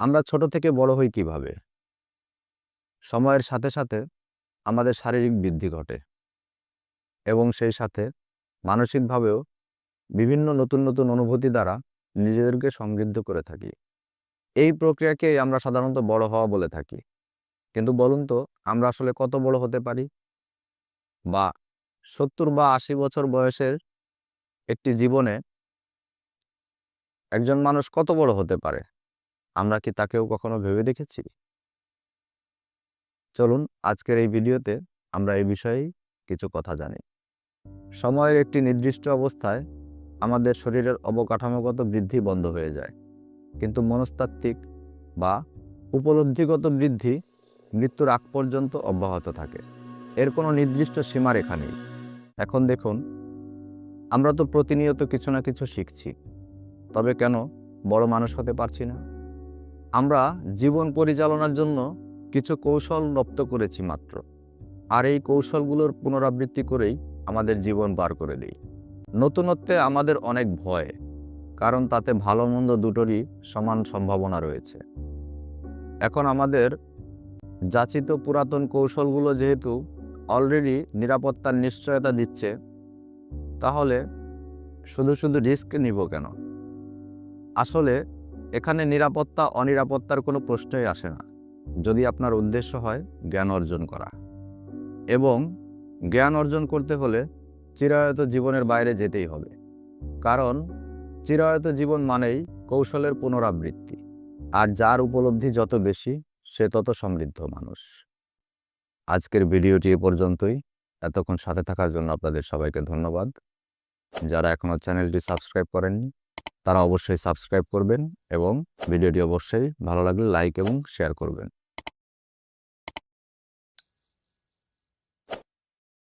আমরা ছোট থেকে বড় হই কীভাবে? সময়ের সাথে সাথে আমাদের শারীরিক বৃদ্ধি ঘটে। এবং সেই সাথে মানসিকভাবেও বিভিন্ন নতুন নতুন অনুভূতি দ্বারা নিজেদেরকে সমৃদ্ধ করে থাকি। এই প্রক্রিয়াকেই আমরা সাধারণত বড় হওয়া বলে থাকি। কিন্তু বলুন তো, আমরা আসলে কত বড় হতে পারি? বা সত্তর বা আশি বছর বয়সের একটি জীবনে একজন মানুষ কত বড় হতে পারে? আমরা কি তাকেও কখনো ভেবে দেখেছি? চলুন আজকের এই ভিডিওতে আমরা এই বিষয়েই কিছু কথা জানি। সময়ের একটি নির্দিষ্ট অবস্থায় আমাদের শরীরের অবকাঠামোগত বৃদ্ধি বন্ধ হয়ে যায়। কিন্তু মনস্তাত্ত্বিক বা উপলব্ধিগত বৃদ্ধি মৃত্যুর আগ পর্যন্ত অব্যাহত থাকে। এর কোনো নির্দিষ্ট সীমারেখা নেই। এখন দেখুন, আমরা তো প্রতিনিয়ত কিছু না কিছু শিখছি। তবে কেন বড় মানুষ হতে পারছি না? আমরা জীবন পরিচালনার জন্য কিছু কৌশল রপ্ত করেছি মাত্র। আর এই কৌশলগুলোর পুনরাবৃত্তি করেই আমাদের জীবন পার করে দিই। নতুনত্বে আমাদের অনেক ভয়, কারণ তাতে ভালো মন্দ দুটোরই সমান সম্ভাবনা রয়েছে। এখন আমাদের যাচিত পুরাতন কৌশলগুলো যেহেতু অলরেডি নিরাপত্তার নিশ্চয়তা দিচ্ছে, তাহলে শুধু শুধু রিস্ক নিব কেন? আসলে এখানে নিরাপত্তা, অনিরাপত্তার কোনো প্রশ্নই আসে না। যদি আপনার উদ্দেশ্য হয় জ্ঞান অর্জন করা। এবং জ্ঞান অর্জন করতে হলে চিরায়ত জীবনের বাইরে যেতেই হবে। কারণ চিরায়ত জীবন মানেই কৌশলের পুনরাবৃত্তি। আর যার উপলব্ধি যত বেশি, সে তত সমৃদ্ধ মানুষ। আজকের ভিডিওটি এ পর্যন্তই। এতক্ষণ সাথে থাকার জন্য আপনাদের সবাইকে ধন্যবাদ। যারা এখনও চ্যানেলটি সাবস্ক্রাইব করেননি তারা অবশ্যই সাবস্ক্রাইব করবেন এবং ভিডিওটি অবশ্যই ভালো লাগলে লাইক এবং শেয়ার করবেন।